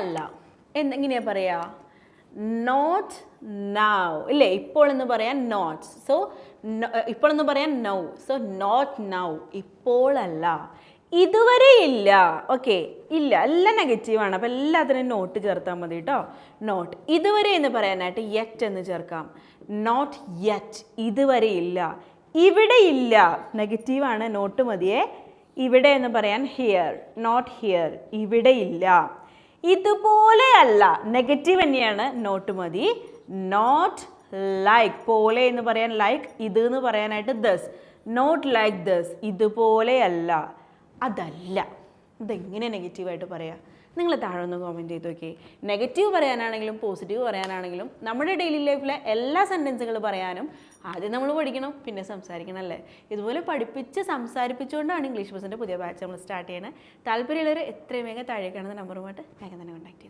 അല്ല എന്തെങ്ങനെയാ പറയാ? Not now ഇല്ലേ? ഇപ്പോൾ എന്ന് പറയാൻ നോട്ട് സോ ഇപ്പോൾ എന്ന് പറയാൻ നൗ സോ നോട്ട് നൗ ഇപ്പോഴല്ല ഇതുവരെ ഇല്ല. ഓക്കെ ഇല്ല. എല്ലാം നെഗറ്റീവാണ് അപ്പോൾ എല്ലാത്തിനും നോട്ട് ചേർത്താൽ മതി കേട്ടോ നോട്ട് ഇതുവരെ എന്ന് പറയാനായിട്ട് യെറ്റ് എന്ന് ചേർക്കാം. നോട്ട് യെറ്റ് ഇതുവരെ ഇല്ല. ഇവിടെ ഇല്ല. നെഗറ്റീവാണ് നോട്ട് മതിയേ. ഇവിടെ എന്ന് പറയാൻ ഹിയർ നോട്ട് ഹിയർ ഇവിടെ ഇല്ല. ഇതുപോലെ അല്ല നെഗറ്റീവ് തന്നെയാണ്. നോട്ട് മതി. നോട്ട് ലൈക്ക് പോലെ എന്ന് പറയാൻ ലൈക്ക് ഇത് എന്ന് പറയാനായിട്ട് ദസ് നോട്ട് ലൈക്ക് ദസ് ഇതുപോലെയല്ല. അതല്ല. ഇതെങ്ങനെ നെഗറ്റീവായിട്ട് പറയാം? നിങ്ങൾ താഴെ ഒന്ന് കോമെന്റ് ചെയ്ത് നോക്കി നെഗറ്റീവ് പറയാനാണെങ്കിലും പോസിറ്റീവ് പറയാനാണെങ്കിലും നമ്മുടെ ഡെയിലി ലൈഫിലെ എല്ലാ സെന്റൻസുകൾ പറയാനും ആദ്യം നമ്മൾ പഠിക്കണം പിന്നെ സംസാരിക്കണം അല്ലേ? ഇതുപോലെ പഠിപ്പിച്ച് സംസാരിപ്പിച്ചുകൊണ്ടാണ് ഇംഗ്ലീഷ് ബസ്സിന്റെ പുതിയ ബാച്ച് നമ്മൾ സ്റ്റാർട്ട് ചെയ്യുന്നത് താല്പര്യമുള്ളവർ എത്രയും വേഗം താഴെ കാണുന്ന നമ്പറുമായിട്ട് വേഗം തന്നെ കോൺടാക്ട് ചെയ്തു.